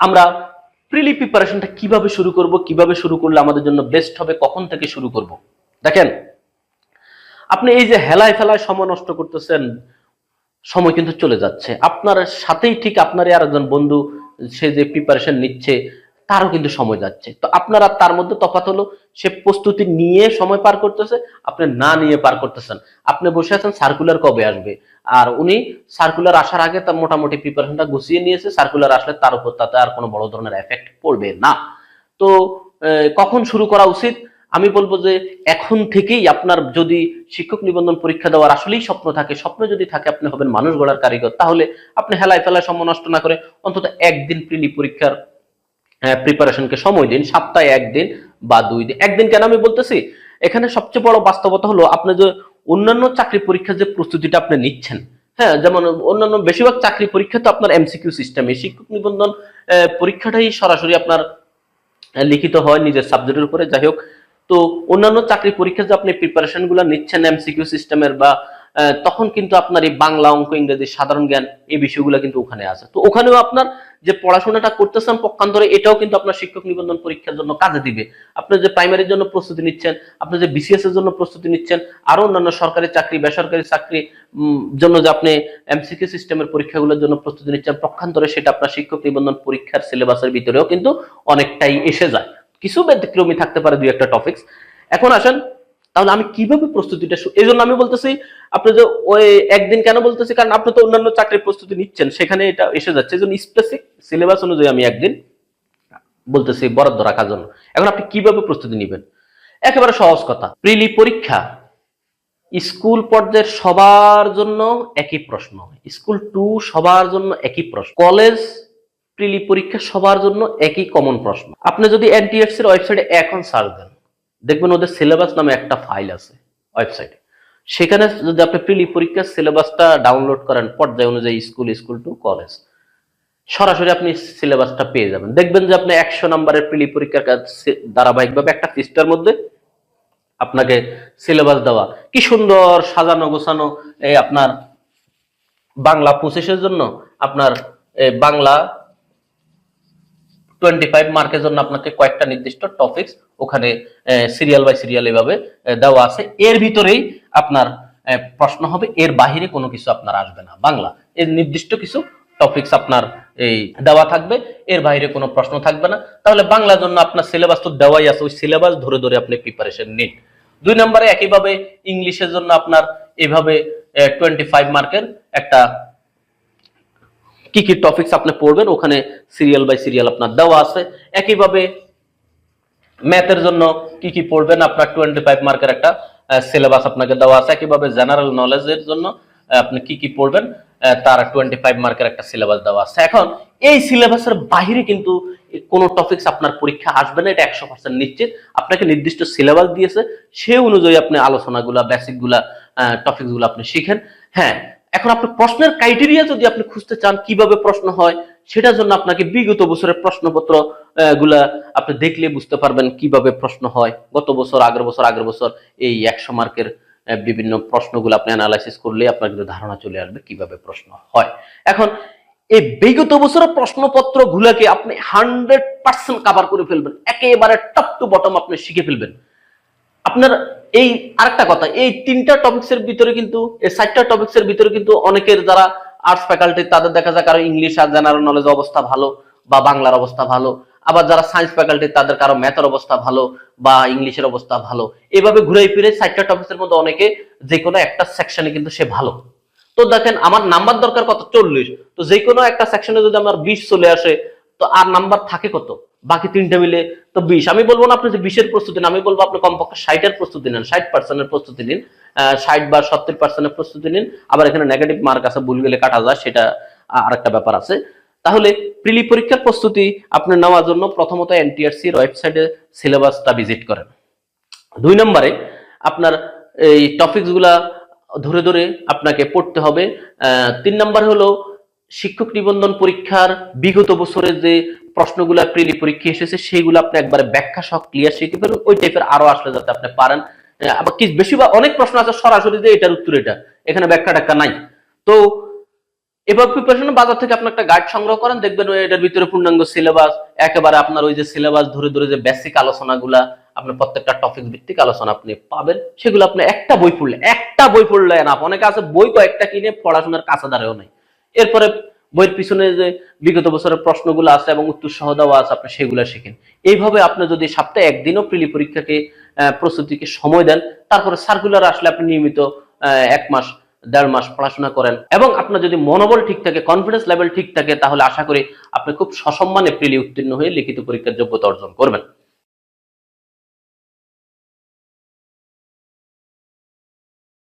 আমরা প্রিলি প্রিপারেশনটা কীভাবে শুরু করব, কীভাবে শুরু করলে আমাদের জন্য বেস্ট হবে, কখন থেকে শুরু করব? দেখেন, আপনি এই যে হেলায় ফেলায় সময় নষ্ট করতেছেন, সময় কিন্তু চলে যাচ্ছে। আপনার সাথেই ঠিক আপনারই আর একজন বন্ধু, সে যে প্রিপারেশন নিচ্ছে তারও কিন্তু সময় যাচ্ছে। তো আপনার তার মধ্যে তফাৎ হলো, সে প্রস্তুতি নিয়ে সময় পার করতেছে, আপনি না নিয়ে পার করতেছেন। আপনি বসে আছেন সার্কুলার কবে আসবে? আর উনি সার্কুলার আসার আগে তার মোটামুটি প্রিপারেশনটা গুছিয়ে নিয়েছে সার্কুলার আসলে তার উপর তাতে আর কোনো বড় ধরনের এফেক্ট পড়বে না। তো কখন শুরু করা উচিত? আমি বলব যে এখন থেকেই আপনার যদি শিক্ষক নিবন্ধন পরীক্ষা দেওয়ার আসলেই স্বপ্ন থাকে, স্বপ্ন যদি থাকে আপনি হবেন মানুষ গড়ার কারিগর, তাহলে আপনি হেলায় ফেলায় সময় নষ্ট না করে অন্তত একদিন প্রিলি পরীক্ষার প্রিপারেশনকে সময় দিন, সপ্তাহে একদিন বা দুই দিন। একদিন কেন আমি বলতেছি? এখানে সবচেয়ে বড় বাস্তবতা হলো আপনি যে অন্যান্য চাকরি পরীক্ষার যে প্রস্তুতিটা আপনি নিচ্ছেন হ্যাঁ যেমন অন্যান্য বেশিরভাগ চাকরি পরীক্ষা তো আপনার এমসিকিউ সিস্টেমে শিক্ষক নিবন্ধন পরীক্ষাটাই সরাসরি আপনার লিখিত হয় নিজের সাবজেক্টের উপরে, যাই হোক। তো অন্যান্য চাকরি পরীক্ষা যে আপনি প্রিপারেশনগুলো নিচ্ছেন এমসিকিউ সিস্টেমের বা তখন কিন্তু আপনার এই বাংলা অঙ্ক, ইংরেজি, সাধারণ জ্ঞান এই বিষয়গুলো কিন্তু ওখানে আছে। তো ওখানেও আপনার যে পড়াশোনাটা করতেছেন পক্ষান্তরে, এটাও কিন্তু আপনার শিক্ষক নিবন্ধন পরীক্ষার জন্য কাজে দিবে। আপনি যে প্রাইমারির জন্য প্রস্তুতি নিচ্ছেন, আপনি যে বিসিএস এর জন্য প্রস্তুতি নিচ্ছেন, আরও অন্যান্য সরকারি চাকরি, বেসরকারি চাকরি জন্য যে আপনি এমসিকিউ সিস্টেমের পরীক্ষাগুলোর জন্য প্রস্তুতি নিচ্ছেন, পক্ষান্তরে সেটা আপনার শিক্ষক নিবন্ধন পরীক্ষার সিলেবাসের ভিতরেও কিন্তু অনেকটাই এসে যায়। কিছু ব্যতিক্রমী থাকতে পারে দুই একটা টপিকস এখন আসেন তাহলে আমি কীভাবে প্রস্তুতিটা এই জন্য আমি বলতেছি, আপনি যে ওই একদিন কেন বলতেছি, কারণ আপনি তো অন্যান্য চাকরির প্রস্তুতি নিচ্ছেন, সেখানে এটা এসে যাচ্ছে। এই স্পেসিফিক সিলেবাস অনুযায়ী আমি একদিন বলতেছি বরাদ্দ রাখার জন্য। এখন আপনি কীভাবে প্রস্তুতি নেবেন? একেবারে সহজ কথা। প্রিলি পরীক্ষা। স্কুল পর্যায়ের সবার জন্য একই প্রশ্ন। স্কুল টু সবার জন্য একই প্রশ্ন। কলেজ প্রিলি পরীক্ষা সবার জন্য একই কমন প্রশ্ন। আপনি যদি এনটিএফসি এর ওয়েবসাইটে এখন সার্চ দেন দেখবেন ওদের সিলেবাস নামে একটা ফাইল আছে ওয়েবসাইটে সেখানে যদি আপনি প্রিলি পরীক্ষার সিলেবাসটা ডাউনলোড করেন পর্যায় অনুযায়ী স্কুল স্কুল টু কলেজ সরাসরি আপনি সিলেবাসটা পেয়ে যাবেন। দেখবেন যে আপনি একশো নম্বরের প্রিলি পরীক্ষার কাজ ধারাবাহিকভাবে একটা পৃষ্ঠার মধ্যে আপনাকে সিলেবাস দেওয়া। কি সুন্দর সাজানো গোছানো এই আপনার বাংলা পঁচিশের জন্য আপনার বাংলা টোয়েন্টি ফাইভ মার্কের জন্য আপনাকে কয়েকটা নির্দিষ্ট টপিকস ওখানে সিরিয়াল বাই সিরিয়াল এভাবে দেওয়া আছে। এর ভিতরেই আপনার প্রশ্ন হবে, এর বাহিরে কোনো কিছু আপনার আসবে না। বাংলা, এর নির্দিষ্ট কিছু টপিকস আপনার এই দেওয়া থাকবে। এর বাইরে কোনো প্রশ্ন থাকবে না। তাহলে বাংলার জন্য আপনার সিলেবাস তো দেওয়াই আছে, ওই সিলেবাস ধরে ধরে আপনি প্রিপারেশন নিন। দুই নম্বরে একইভাবে ইংলিশের জন্য আপনার এভাবে টোয়েন্টি ফাইভ মার্কের একটা কি কি টপিকস আপনি পড়বেন, ওখানে সিরিয়াল বাই সিরিয়াল আপনার দেওয়া আছে। একইভাবে ম্যাথের জন্য কি কি পড়বেন, আপনার টোয়েন্টি ফাইভ মার্কের একটা সিলেবাস আপনাকে দেওয়া আছে। একইভাবে জেনারেল নলেজের জন্য আপনি কি কি পড়বেন তার টোয়েন্টি ফাইভ মার্কের একটা সিলেবাস দেওয়া আছে। এখন এই সিলেবাসের বাইরে কিন্তু কোনো টপিকস আপনার পরীক্ষা আসবে না, এটা একশো পার্সেন্ট নিশ্চিত। আপনাকে নির্দিষ্ট সিলেবাস দিয়েছে, সে অনুযায়ী আপনি আলোচনাগুলা বেসিকগুলা টপিকসগুলো আপনি শিখেন। হ্যাঁ এখন আপনি প্রশ্নের ক্রাইটেরিয়া যদি আপনি খুঁজতে চান কীভাবে প্রশ্ন হয়, সেটার জন্য আপনাকে বিগত বছরের প্রশ্নপত্রগুলা আপনি দেখলে বুঝতে পারবেন কীভাবে প্রশ্ন হয়। গত বছর, আগের বছর আগের বছর এই একশো মার্কের বিভিন্ন প্রশ্নগুলো আপনি অ্যানালাইসিস করলে আপনার কিন্তু ধারণা চলে আসবে কীভাবে প্রশ্ন হয়। এখন এই বিগত বছরের প্রশ্নপত্র গুলাকে আপনি হান্ড্রেড পার্সেন্ট কাভার করে ফেলবেন। একেবারে টপ টু বটম আপনি শিখে ফেলবেন। আপনার এই আরেকটা কথা, এই তিনটা টপিকস এর ভিতরে কিন্তু, এই চারটা টপিকস এর ভিতরে কিন্তু অনেকের যারা আর্টস ফ্যাকাল্টি তাদের দেখা যায় কারও ইংলিশ আর জেনারেল নলেজ অবস্থা ভালো বা বাংলার অবস্থা ভালো। আবার যারা সায়েন্স ফ্যাকাল্টি তাদের কারও ম্যাথের অবস্থা ভালো বা ইংলিশের অবস্থা ভালো। এভাবে ঘুরে ফিরে চারটা টপিকস এর মধ্যে অনেকে যে কোনো একটা সেকশনে কিন্তু সে ভালো। তো দেখেন, আমার নাম্বার দরকার কত? চল্লিশ। তো যে কোনো একটা সেকশনে যদি আমার বিশ চলে আসে, তো আর নাম্বার থাকে কত? বাকি তিনটা মিলে তো বিশ। আমি বলব না আপনি যে বিশের প্রস্তুতি নেন, আমি বলব আপনি কমপক্ষে ষাটের প্রস্তুতি নেন, ষাট পার্সেন্টের প্রস্তুতি নিন ষাট বা সত্তর পার্সেন্টের প্রস্তুতি নিন, আবার এখানে নেগেটিভ মার্ক আছে, ভুল গেলে কাটা যায়, সেটা আ- আরেকটা ব্যাপার আছে। তাহলে প্রিলি পরীক্ষার প্রস্তুতি আপনি নেওয়ার জন্য প্রথমত এনটিআরসির ওয়েবসাইটে সিলেবাসটা ভিজিট করেন। দুই নম্বরে আপনার এই টপিকসগুলা ধরে ধরে আপনাকে পড়তে হবে। তিন নম্বর হলো শিক্ষক নিবন্ধন পরীক্ষার বিগত বছরের যে প্রশ্নগুলা প্রিলি পরীক্ষা এসেছে সেইগুলো আপনি একবারে ব্যাখ্যা সহ ক্লিয়ার শিখে ফেলুন ওই টাইপের আরও আসলে যাতে আপনি পারেন। আবার কি বেশিরভাগ অনেক প্রশ্ন আছে সরাসরি যে এটার উত্তর এটা, এখানে ব্যাখ্যা টাখ্যা নাই। তো এবার প্রিপারেশন বাজার থেকে আপনি একটা গাইড সংগ্রহ করেন, দেখবেন এটার ভিতরে পূর্ণাঙ্গ সিলেবাস একেবারে আপনার ওই যে সিলেবাস ধরে ধরে যে বেসিক আলোচনাগুলা, আপনার প্রত্যেকটা টপিক ভিত্তিক আলোচনা আপনি পাবেন। সেগুলো আপনি একটা বই পড়লে, একটা বই পড়লে না অনেকে আছে বই কয়েকটা কিনে পড়াশোনার কাছে দাঁড়াও নাই। এরপরে বইয়ের পিছনে যে বিগত বছরের প্রশ্নগুলো আছে এবং উত্তর সহ দেওয়া আছে, আপনি সেগুলো শিখেন। এইভাবে আপনি যদি সপ্তাহে একদিনও প্রিলি পরীক্ষাকে প্রস্তুতিকে সময় দেন, তারপরে সার্কুলার আসলে আপনি নিয়মিত এক মাস, দেড় মাস পড়াশোনা করেন এবং আপনার যদি মনোবল ঠিক থাকে কনফিডেন্স লেভেল ঠিক থাকে, তাহলে আশা করি আপনি খুব সসম্মানে প্রিলি উত্তীর্ণ হয়ে লিখিত পরীক্ষার যোগ্যতা অর্জন করবেন।